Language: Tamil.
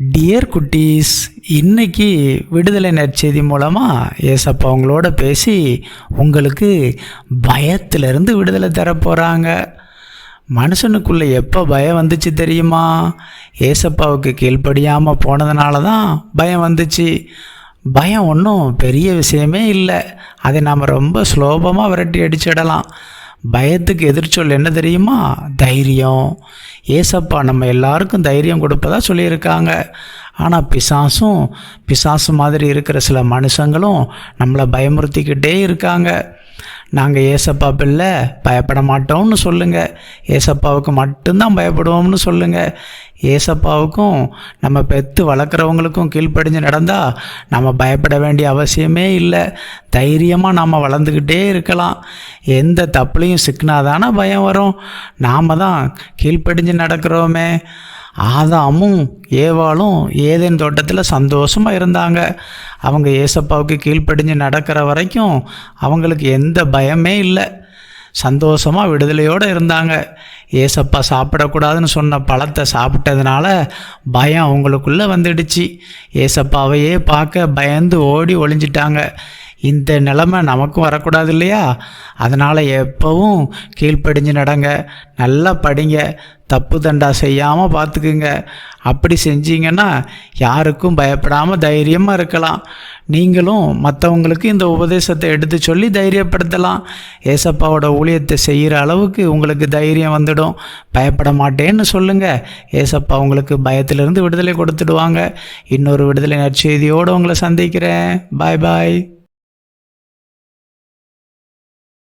டியர் குட்டீஸ் இன்னைக்கு விடுதலை நற்செய்தி மூலமாக ஏசப்பா உங்களோட பேசி உங்களுக்கு பயத்திலிருந்து விடுதலை தரப்போகிறாங்க மனுஷனுக்குள்ளே எப்போ பயம் வந்துச்சு தெரியுமா? ஏசப்பாவுக்கு கீழ்ப்படியாமல் போனதுனால தான் பயம் வந்துச்சு. பயம் ஒன்றும் பெரிய விஷயமே இல்லை. அதை நாம் ரொம்ப சுலோபமாக விரட்டி அடிச்சிடலாம். பயத்துக்கு எதிர்ச்சொல் என்ன தெரியுமா? தைரியம். ஏசப்பா நம்ம எல்லாருக்கும் தைரியம் கொடுப்பதா சொல்லியிருக்காங்க. ஆனால் பிசாசும் பிசாசு மாதிரி இருக்கிற சில மனுஷங்களும் நம்மளை பயமுறுத்திக்கிட்டே இருக்காங்க. நாங்கள் ஏசப்பா பிள்ளை பயப்பட மாட்டோம்னு சொல்லுங்கள் ஏசப்பாவுக்கு மட்டும்தான் பயப்படுவோம்னு சொல்லுங்கள் ஏசப்பாவுக்கும் நம்ம பெற்று வளர்க்குறவங்களுக்கும் கீழ்ப்படிஞ்சு நடந்தால் நம்ம பயப்பட வேண்டிய அவசியமே இல்லை. தைரியமாக நாம் வளர்ந்துக்கிட்டே இருக்கலாம். எந்த தப்புலையும் சிக்கினாதானே பயம் வரும். நாம் தான் கீழ்ப்படிஞ்சு நடக்கிறோமே. ஆதாமும் ஏவாளும் ஏதேன் தோட்டத்தில் சந்தோஷமாக இருந்தாங்க. அவங்க ஏசப்பாவுக்கு கீழ்ப்படிஞ்சு நடக்கிற வரைக்கும் அவங்களுக்கு எந்த பயமே இல்லை. சந்தோஷமாக விடுதலையோடு இருந்தாங்க. ஏசப்பா சாப்பிடக்கூடாதுன்னு சொன்ன பழத்தை சாப்பிட்டதுனால பயம் அவங்களுக்குள்ளே வந்துடுச்சு. ஏசப்பாவையே பார்க்க பயந்து ஓடி ஒளிஞ்சிட்டாங்க. இந்த நிலமை நமக்கும் வரக்கூடாது இல்லையா? அதனால் எப்போவும் கீழ்ப்படிஞ்சு நடங்க. நல்லா படிங்க. தப்பு தண்டா செய்யாமல் பார்த்துக்குங்க. அப்படி செஞ்சீங்கன்னா யாருக்கும் பயப்படாமல் தைரியமாக இருக்கலாம். நீங்களும் மற்றவங்களுக்கு இந்த உபதேசத்தை எடுத்து சொல்லி தைரியப்படுத்தலாம். ஏசப்பாவோட ஊழியத்தை செய்கிற அளவுக்கு உங்களுக்கு தைரியம் வந்துடும். பயப்பட மாட்டேன்னு சொல்லுங்கள் ஏசப்பா உங்களுக்கு பயத்திலிருந்து விடுதலை கொடுத்துடுவாங்க. இன்னொரு விடுதலை நற்செய்தியோடு உங்களை சந்திக்கிறேன். பாய் பாய்.